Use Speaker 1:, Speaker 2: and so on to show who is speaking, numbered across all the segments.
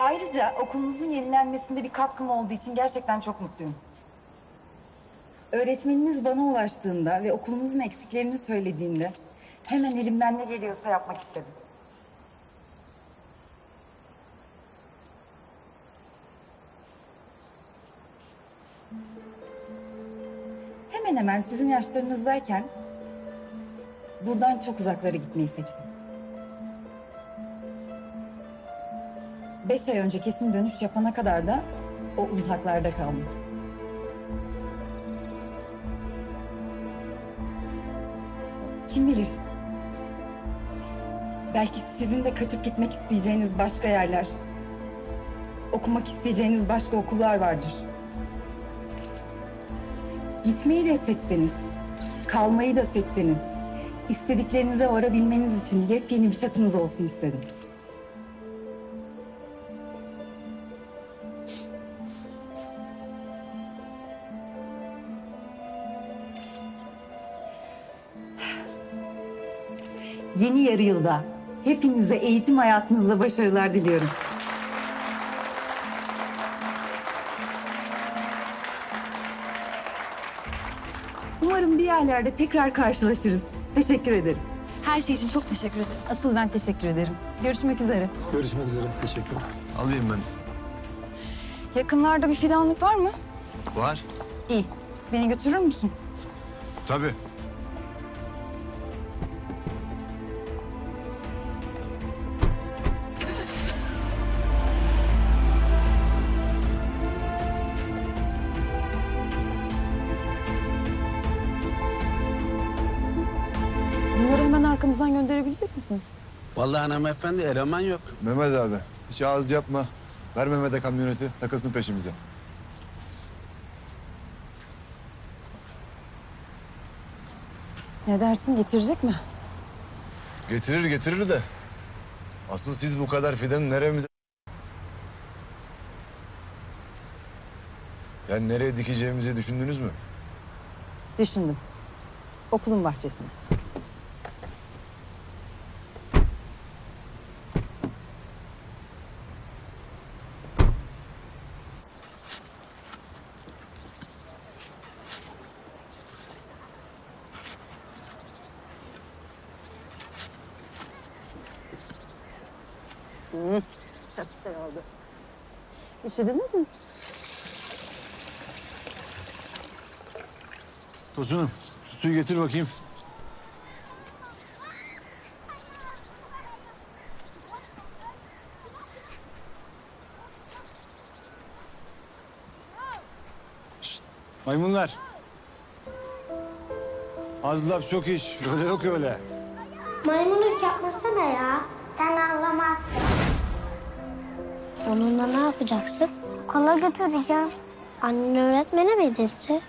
Speaker 1: Ayrıca okulunuzun yenilenmesinde bir katkım olduğu için gerçekten çok mutluyum. Öğretmeniniz bana ulaştığında ve okulunuzun eksiklerini söylediğinde hemen elimden ne geliyorsa yapmak istedim. Hemen hemen sizin yaşlarınızdayken buradan çok uzaklara gitmeyi seçtim. Beş ay önce kesin dönüş yapana kadar da o uzaklarda kaldım. Kim bilir? Belki sizin de kaçıp gitmek isteyeceğiniz başka yerler, okumak isteyeceğiniz başka okullar vardır. Gitmeyi de seçseniz, kalmayı da seçseniz, istediklerinize varabilmeniz için yepyeni bir çatınız olsun istedim. Yeni yarı yılda hepinize eğitim hayatınızda başarılar diliyorum. Umarım bir yerlerde tekrar karşılaşırız. Teşekkür ederim.
Speaker 2: Her şey için çok teşekkür ederiz.
Speaker 1: Asıl ben teşekkür ederim. Görüşmek üzere.
Speaker 3: Görüşmek üzere. Teşekkürler.
Speaker 4: Alayım ben.
Speaker 1: Yakınlarda bir fidanlık var mı?
Speaker 4: Var.
Speaker 1: İyi. Beni götürür müsün?
Speaker 4: Tabii.
Speaker 1: Arkamızdan gönderebilecek misiniz?
Speaker 5: Vallahi hanımefendi eleman yok.
Speaker 4: Mehmet abi. Hiç ağız yapma. Ver Mehmet'e kamyoneti. Takılsın peşimize.
Speaker 1: Ne dersin getirecek mi?
Speaker 4: Getirir getirir de. Asıl siz bu kadar fidanı neremize... Yani nereye dikeceğimizi düşündünüz mü?
Speaker 1: Düşündüm. Okulun bahçesine. Hmm, çok güzel oldu. Üşüdünüz mü?
Speaker 4: Tosunum şu suyu getir bakayım. Şşt, maymunlar. Az laf çok iş. Öyle yok öyle.
Speaker 6: Maymunluk yapmasana ya. Sen anlamazsın. Onunla ne yapacaksın? Okula götüreceğim. Annen öğretmene mi dedi?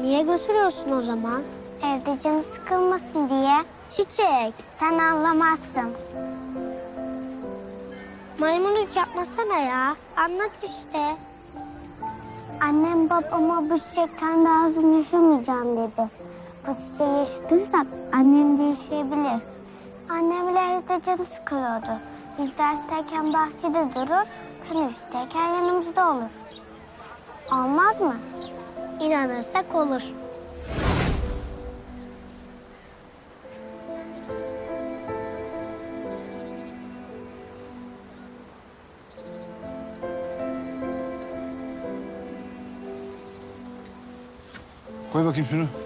Speaker 6: Niye götürüyorsun o zaman? Evde canı sıkılmasın diye. Çiçek, sen anlamazsın. Maymunluk yapmasana ya. Anlat işte. Annem babama bu çiçekten daha uzun yaşamayacağım dedi. Bu çiçeği yaşatırsak annem de yaşayabilir. Annemle evde canı sıkılıyordu. Biz dersteyken bahçede durur, teneffüsteyken yanımızda olur. Olmaz mı? İnanırsak olur.
Speaker 4: Koy bakayım şunu.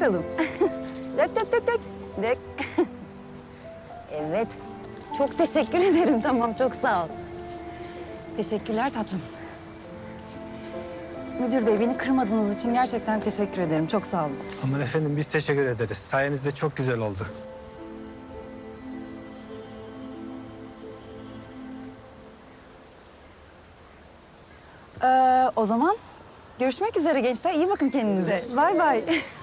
Speaker 1: Bakalım. dök dök dök dök. Dök. evet. Çok teşekkür ederim. Tamam çok sağ ol. Teşekkürler tatlım. Müdür bey beni kırmadığınız için gerçekten teşekkür ederim. Çok sağ olun.
Speaker 3: Aman efendim biz teşekkür ederiz. Sayenizde çok güzel oldu.
Speaker 1: Ee, o zaman görüşmek üzere gençler. İyi bakın kendinize. Bay bay.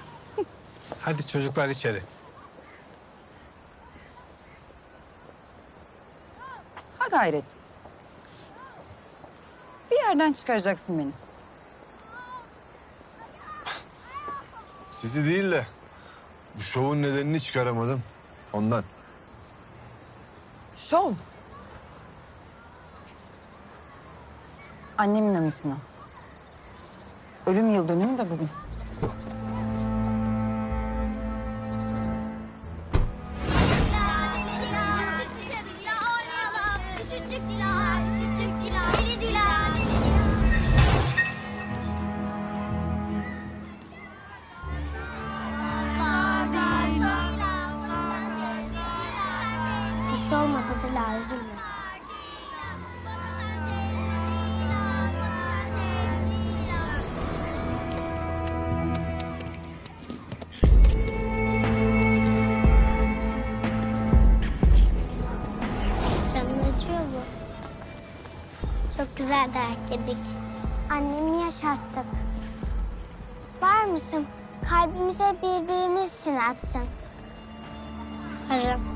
Speaker 3: Hadi çocuklar içeri.
Speaker 1: Ha gayret. Bir yerden çıkaracaksın beni.
Speaker 4: Sizi değil de Bu şovun nedenini çıkaramadım. Ondan.
Speaker 1: Şov. Annemin anısına. Ölüm yıl dönümü de bugün.
Speaker 6: Şey olmadı Dila, üzülme. Acıyor mu? Çok güzel dayak yedik. Annemi yaşattık. Var mısın? Kalbimize birbirimiz için atsın. Varım.